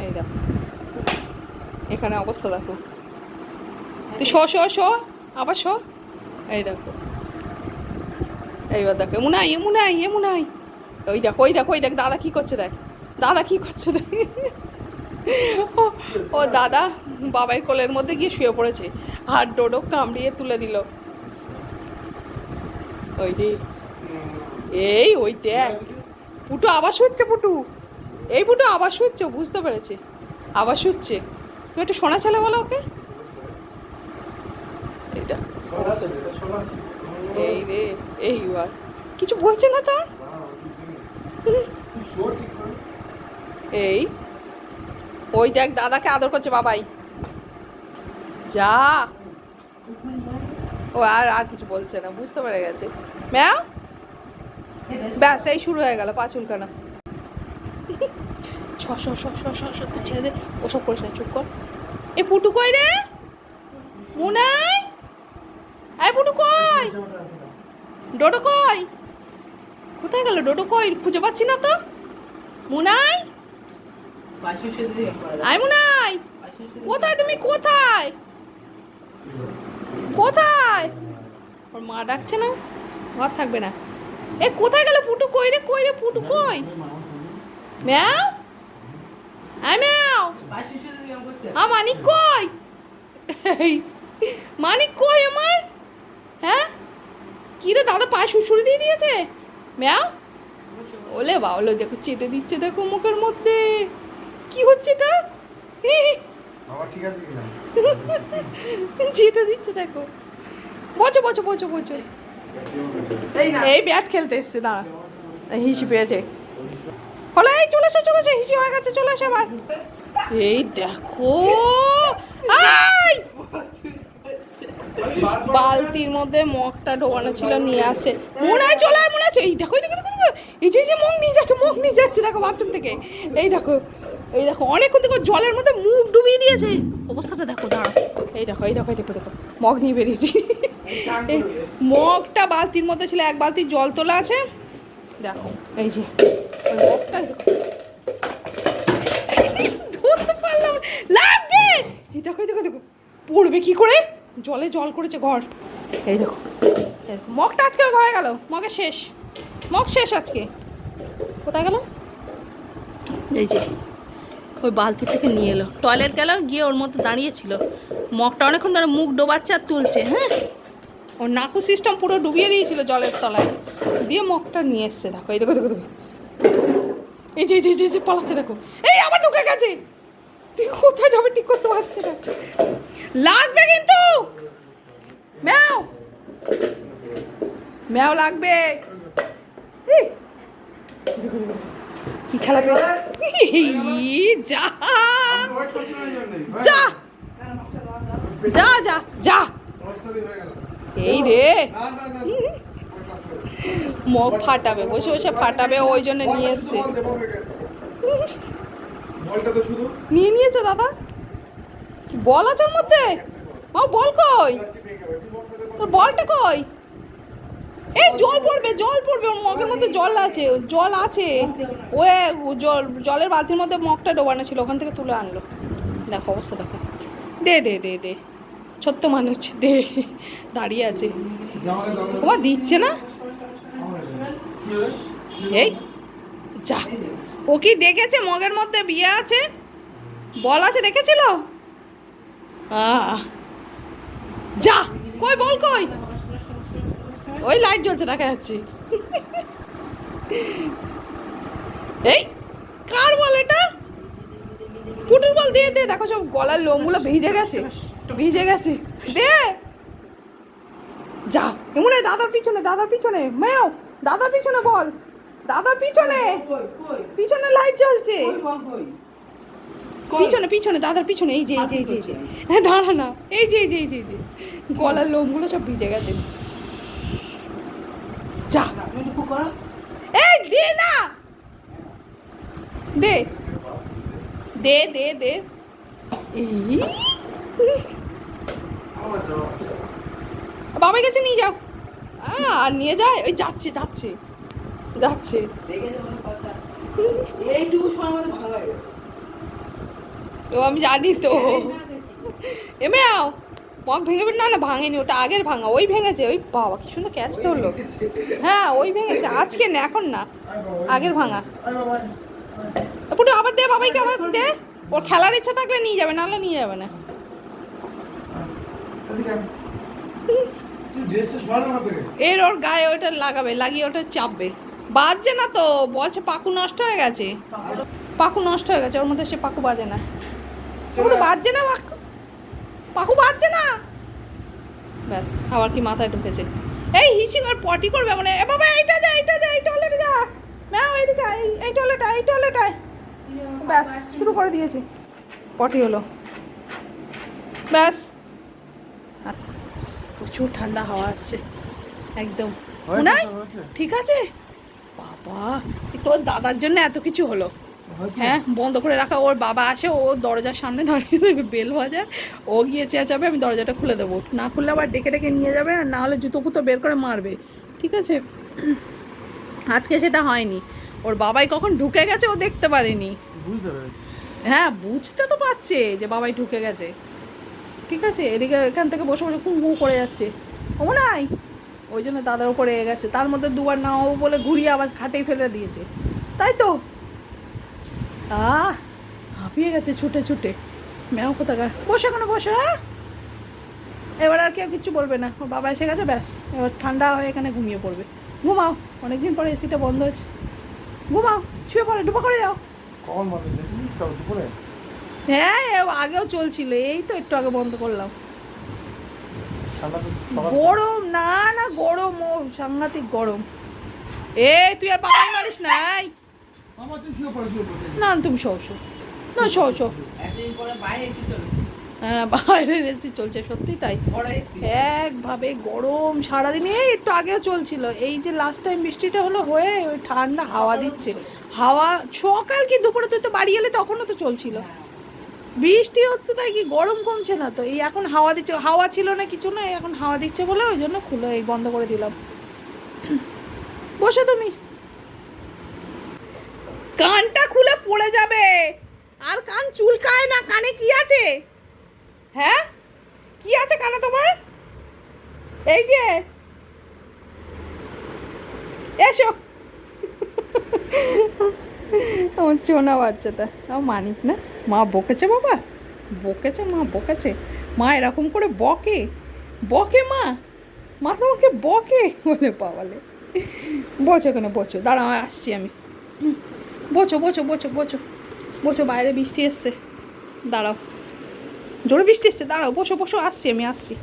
এই দেখো। এখানে অবস্থা দেখো। তুই শো শো শো, আবার শো। এই দেখো। এইবার দেখো এমন আই এমন আই এমন আই ওই দেখো ওই দেখো, ওই দেখ, দাদা কি করছে দেখ। দাদা কি করছে দেখ। ও- ও দাদা বাবাই কোলের মধ্যে গিয়ে শুয়ে পড়েছে। আর ডোডো কামড়িয়ে তুলে দিল। ওই রে এই, ওই দেখ। পুটু আবার শুচ্ছে, পুটু। এই পুটু আবার শুচ্ছে, বুঝতে পেরেছে। আবার শুচ্ছে। তুমি একটু শোনা ছেলে বলো ওকে। এইটা। এই রে এইবার কিছু বলছে না তার? এই। ওই দেখ, দাদাকে আদর করছে বাবাই। যা। ও আর আর কিছু বলছে না, বুঝতে পেরে গেছে। ম্যাম? ব্যাস, এই শুরু হয়ে গেল পাঁচুলকানা তুই ছেড়ে দে ওসব করিস না, চুপ কর। এ পুটু কই রে? মুনাই? আয় পুটু কই? ডোডো কই? কোথায় গেল ডোডো কই? খুঁজে পাচ্ছি না তো। মুনাই? আয় মুনাই। কোথায় তুমি? কোথায়? কোথায়? ওর মা ডাকছে না। ঘর থাকবে না। এ কোথায় গেল পুটু কই রে? কই রে পুটু কই? ম্যাও আ মানিক কই? মানিক কই আমার? হ্যাঁ? কি রে দাদা পায়ে শুশুরি দিয়ে দিয়েছে? ম্যাও? ওলে বা ওলে দেখো চেটে দিচ্ছে দেখো মুখের মধ্যে। কি হচ্ছে এটা? বাবা ঠিক চেটে দিচ্ছে দেখো। বচো বচো বচো বচো। এই ব্যাট খেলতে এসছে দাঁড়া। হিসি পেয়েছে। হলো এই চলে এসো চলে এসো হিসি হয়ে গেছে চলে এসো আবার এই দেখো। আই বালতির মধ্যে মগটা ঢোকানো ছিল নিয়ে আসে। মনে হয় চলে মনে আছে এই দেখো এই দেখো এই যে যে মগ নিয়ে যাচ্ছে মগ নিয়ে যাচ্ছে দেখো বাথরুম থেকে। এই দেখো এই দেখো অনেকক্ষণ দেখো জলের মধ্যে মুখ ডুবিয়ে দিয়েছে। অবস্থাটা দেখো দাঁড়া এই দেখো এই দেখো দেখো দেখো। মগ নিয়ে বেরিয়েছি। মগটা বালতির মধ্যে ছিল এক বালতি জল তোলা আছে। দেখো এই যে। ধরতে পারলাম দেখো দেখো দেখো পড়বে কি করে জলে জল করেছে ঘর এই দেখো, মগটা আজকে হয়ে গেল মগে শেষ মগ শেষ আজকে কোথায় গেল এই যে ওই বালতি থেকে নিয়ে এলো টয়লেট গেল গিয়ে ওর মধ্যে দাঁড়িয়েছিল মগটা অনেকক্ষণ ধরে মুখ ডোবাচ্ছে আর তুলছে হ্যাঁ ওর নাকু সিস্টেম পুরো ডুবিয়ে দিয়েছিল জলের তলায় দিয়ে মগটা নিয়ে এসছে দেখো এই দেখো দেখো দেখো এই যে এই যে, যে পালাচ্ছে দেখো। এই আবার ঢুকে গেছে। তুই কোথায় যাবে? ঠিক করতে পারছে না। লাগবে কিন্তু! ম্যাও! ম্যাও লাগবে। কি খেলা যা। যা। যা যা যা। এই রে। না না না। মগ ফাটাবে, বসে বসে ফাটাবে, ওই জন্য নিয়ে এসছে। নিয়ে নিয়েছে দাদা। কি বল আছে ওর মধ্যে? ও, বল কই? তোর বলটা কই? এই জল পড়বে জল পড়বে, ওর মগের মধ্যে জল আছে জল আছে। ও জল, জলের বালতির মধ্যে মগটা ডোবানো ছিল, ওখান থেকে তুলে আনলো। দেখো অবস্থা, দেখো। দে দে দে দে। ছোট্ট মানুষ, দে। দাঁড়িয়ে আছে। ওমা দিচ্ছে না? এই, যা। ও কি দেখেছে? মগের মধ্যে বিয়ে আছে? বল আছে, দেখেছিল? যা, কই বল কই? ওই লাইট জ্বলছে, দেখা যাচ্ছে। এই, কার বল এটা? পুটুর বল দিয়ে দে, দেখো সব গলার লোমগুলো ভিজে গেছে। ভিজে গেছে। দে। যা, এমন দাদার পিছনে দাদার পিছনে। ম্যাও। দাদার পিছনে বল। দাদার পিছনে। পিছনে লাইট জ্বলছে। পিছনে পিছনে দাদার পিছনে এই যে এই যে এই যে এই যে। হ্যাঁ দাঁড়া না। এই যে এই যে এই যে এই যে। গলার লোমগুলো সব ভিজে গেছে। যা। এই দে না। দে। দে দে দে। বাবার কাছে নিয়ে যাও। আর নিয়ে যায়? ওই যাচ্ছে যাচ্ছে। যাচ্ছে। তো আমি জানি তো। এমে আও। মগ ভেঙে না না ভাঙেনি। ওটা আগের ভাঙা। ওই ভেঙেছে। ওই বাবা কি সুন্দর ক্যাচ ধরলো। হ্যাঁ ওই ভেঙেছে। আজকে না এখন না। আগের ভাঙা। পুরো আবার দে বাবাইকে আবার দে। ওর খেলার ইচ্ছা থাকলে নিয়ে যাবে নাহলে নিয়ে যাবে না এদিকে আয়। তুই ড্রেসটা সরা আমার থেকে এর ওর গায়ে ওটা লাগাবে লাগিয়ে ওটা চাপবে। বাজছে না তো বলছে পাকু নষ্ট হয়ে গেছে। পাকু নষ্ট হয়ে গেছে ওর মধ্যে সে পাকু বাজে না। বাজছে না পাকু? পাকু বাজছে না? ব্যাস আবার কি মাথায় ঢুকেছে। এই হিসিং আর পটি করবে মানে এ বাবা এইটা যা এইটা যা এই টয়লেটে যা। ম্যাম এইদিকে এই এই টয়লেট এই টয়লেট ব্যাস শুরু করে দিয়েছে। পটি হলো। ব্যাস প্রচুর ঠান্ডা হাওয়া আসছে। একদম। নাই ঠিক আছে? বাবা তোর দাদার জন্য এত কিছু হলো। হ্যাঁ বন্ধ করে রাখা। ওর বাবা আসে ও দরজার সামনে দাঁড়িয়ে দেবে বেল বাজার ও গিয়ে চেঁচাবে আমি দরজাটা খুলে দেবো। না খুললে আবার ডেকে ডেকে নিয়ে যাবে আর না হলে জুতো ফুতো বের করে মারবে। ঠিক আছে? আজকে সেটা হয়নি। ওর বাবাই কখন ঢুকে গেছে ও দেখতে পারেনি। হ্যাঁ বুঝতে তো পারছে যে বাবাই ঢুকে গেছে। ঠিক আছে? এদিকে এখান থেকে বসে বসে কুম করে যাচ্ছে। ও নাই ওই জন্য দাদার উপরে এ গেছে। তার মধ্যে দুবার না নাও বলে ঘুরিয়ে আবার খাটেই ফেলে দিয়েছে। তাই তো? আহ, হাঁপিয়ে গেছে ছুটে ছুটে। ম্যাও কোথাকার? বসে এখানে, বসে হ্যাঁ এবার আর কেউ কিচ্ছু বলবে না। ওর বাবা এসে গেছে, ব্যাস। এবার ঠান্ডা হয়ে এখানে ঘুমিয়ে পড়বে। ঘুমাও। অনেকদিন পরে এসিটা বন্ধ হয়েছে। ঘুমাও। ছুঁয়ে পড়ে ডুবা করে যাও। কখন হ্যাঁ আগেও চলছিল এই তো একটু আগে বন্ধ করলাম। গরম না না গরম ও সাংঘাতিক গরম। এ তুই আর পাপাই মারিস নাই না তুমি শো শো। না শো শো। এতদিন বাইরে এসে হ্যাঁ বাইরের এসি চলছে সত্যি তাই। একভাবে গরম সারাদিন এই একটু আগেও চলছিল। এই যে লাস্ট টাইম বৃষ্টিটা হলো হয়ে ওই ঠান্ডা হাওয়া দিচ্ছে। হাওয়া সকাল কি দুপুরে তুই তো বাড়ি এলে তখনও তো চলছিল। বৃষ্টি হচ্ছে তাই কি গরম কমছে না তো? এই এখন হাওয়া দিচ্ছে, হাওয়া ছিল না কিছু না এখন হাওয়া দিচ্ছে বলে ওই জন্য খুলে এই বন্ধ করে দিলাম। বসো তুমি। কানটা খুলে পড়ে যাবে। আর কান চুলকায় না, কানে কি আছে? হ্যাঁ? কি আছে কানে তোমার? এই যে। এসো। আমার চোনা বাচ্চাটা আমার মানিক না? মা বকেছে বাবা? বকেছে মা বকেছে। মা এরকম করে বকে? বকে মা? মা তোমাকে বকে? বলে পাওয়ালে বোঝো কেন বোঝো দাঁড়াও, আসছি আমি। বোঝো বোঝো বোঝো বোঝো বোঝো বাইরে বৃষ্টি এসছে। দাঁড়াও। জোরে বৃষ্টি এসছে, দাঁড়াও। বসো বসো, আসছি আমি, আসছি।